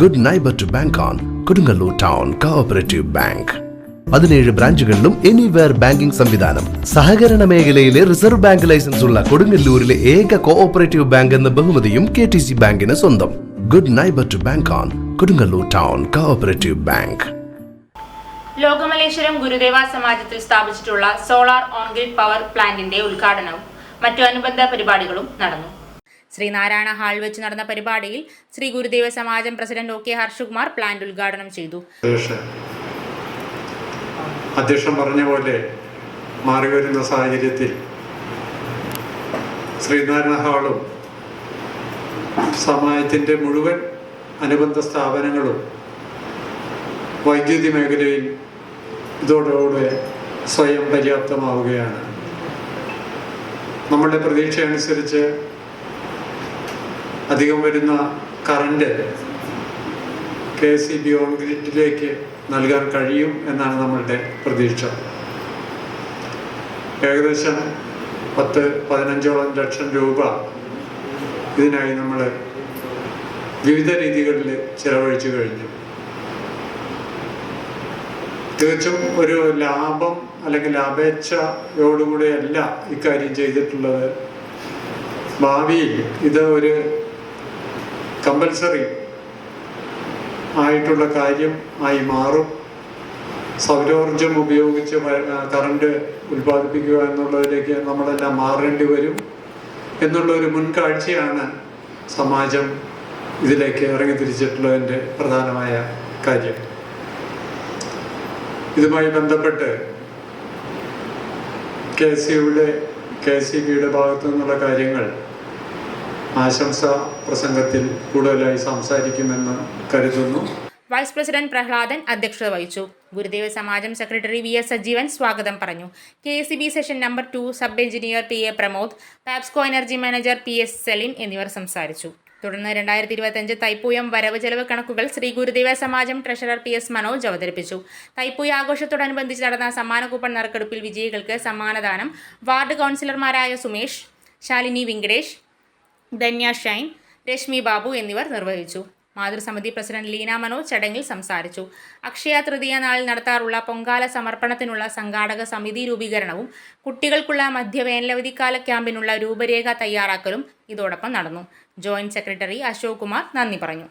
Good neighbour to bank on Kodungallur town cooperative bank പതിനേഴ് ബ്രാഞ്ചുകളിലും anywhere banking സംവിധാനം. സഹകരണ മേഖലയിലെ റിസർവ് ബാങ്ക് ലൈസൻസ് ഉള്ള കൊടുങ്ങല്ലൂരിലെ ഏക കോഓപ്പറേറ്റീവ് ബാങ്ക് എന്ന ബഹുമതിയും കെ ടി സി ബാങ്കിന് സ്വന്തം. Good neighbour to bank on Kodungallur town cooperative bank Lokamaleswaram Gurudeva സമാജത്തിൽ സ്ഥാപിച്ചിട്ടുള്ള സോളാർ ഓൺഗ്രിഡ് പവർ പ്ലാന്റിന്റെ ഉദ്ഘാടനവും മറ്റു അനുബന്ധ പരിപാടികളും നടന്നു. ശ്രീനാരായണ ഹാൾ വെച്ച് നടന്ന പരിപാടിയിൽ Sri Gurudeva Samajam president O K Harshakumar plant ഉദ്ഘാടനം ചെയ്തു. അധ്യക്ഷൻ പറഞ്ഞ പോലെ മാറി വരുന്ന സാഹചര്യത്തിൽ ശ്രീനാരായണ ഹാളും സമാജത്തിന്റെ മുഴുവൻ അനുബന്ധ സ്ഥാപനങ്ങളും വൈദ്യുതി മേഖലയിൽ ഇതോടുകൂടെ സ്വയം പര്യാപ്തമാവുകയാണ്. നമ്മളുടെ പ്രതീക്ഷ അനുസരിച്ച് അധികം വരുന്ന current K C B on ഗ്രിഡിലേക്ക് നൽകാൻ കഴിയും എന്നാണ് നമ്മളുടെ പ്രതീക്ഷ. ഏകദേശം പത്ത് പതിനഞ്ചോളം ലക്ഷം രൂപ ഇതിനായി നമ്മൾ വിവിധ രീതികളിൽ ചിലവഴിച്ചു കഴിഞ്ഞു. തികച്ചും ഒരു ലാഭം അല്ലെങ്കിൽ ലാഭേച്ഛയോടുകൂടിയല്ല ഇക്കാര്യം ചെയ്തിട്ടുള്ളത്. ഭാവിയിൽ ഇത് ഒരു കമ്പൽസറി ആയിട്ടുള്ള കാര്യം ആയി മാറും. സൗരോർജം ഉപയോഗിച്ച് കറണ്ട് ഉൽപ്പാദിപ്പിക്കുക എന്നുള്ളതിലേക്ക് നമ്മളെല്ലാം മാറേണ്ടി വരും. എന്നുള്ള ഒരു മുൻകാഴ്ചയാണ് സമാജം ഇതിലേക്ക് ഇറങ്ങി തിരിച്ചിട്ടുള്ളതിന്റെ പ്രധാനമായ കാര്യം. ഇതുമായി ബന്ധപ്പെട്ട് കെ സിയുടെ കെ സി ബിയുടെ ഭാഗത്തു നിന്നുള്ള കാര്യങ്ങൾ ആശംസ പ്രസംഗത്തിൽ കൂടുതലായി സംസാരിക്കുമെന്ന് കരുതുന്നു. വൈസ് പ്രസിഡന്റ് പ്രഹ്ലാദൻ അധ്യക്ഷത വഹിച്ചു. Gurudeva Samajam secretary V S Sajeevan സ്വാഗതം പറഞ്ഞു. K C B section number two sub engineer P A Pramod പാപ്സ്കോ energy manager P S Celine എന്നിവർ സംസാരിച്ചു. തുടർന്ന് രണ്ടായിരത്തി ഇരുപത്തിയഞ്ച് തൈപ്പൂയം വരവ് ചെലവ് കണക്കുകൾ Sri Gurudeva Samajam treasurer P S Manoj അവതരിപ്പിച്ചു. തൈപ്പൂയ ആഘോഷത്തോടനുബന്ധിച്ച് നടന്ന സമ്മാന കൂപ്പൺ നറുക്കെടുപ്പിൽ വിജയികൾക്ക് സമ്മാനദാനം വാർഡ് കൗൺസിലർമാരായ സുമേഷ് ശാലിനി വെങ്കടേഷ് ധന്യ ഷൈൻ രശ്മി ബാബു എന്നിവർ നിർവഹിച്ചു. മാതൃസമിതി പ്രസിഡന്റ് ലീന മനോ ചടങ്ങിൽ സംസാരിച്ചു. അക്ഷയ തൃതീയ നാളിൽ നടത്താറുള്ള പൊങ്കാല സമർപ്പണത്തിനുള്ള സംഘാടക സമിതി രൂപീകരണവും കുട്ടികൾക്കുള്ള മധ്യവേനലവധിക്കാല ക്യാമ്പിനുള്ള രൂപരേഖ തയ്യാറാക്കലും ഇതോടൊപ്പം നടന്നു. ജോയിന്റ് സെക്രട്ടറി അശോക് കുമാർ നന്ദി പറഞ്ഞു.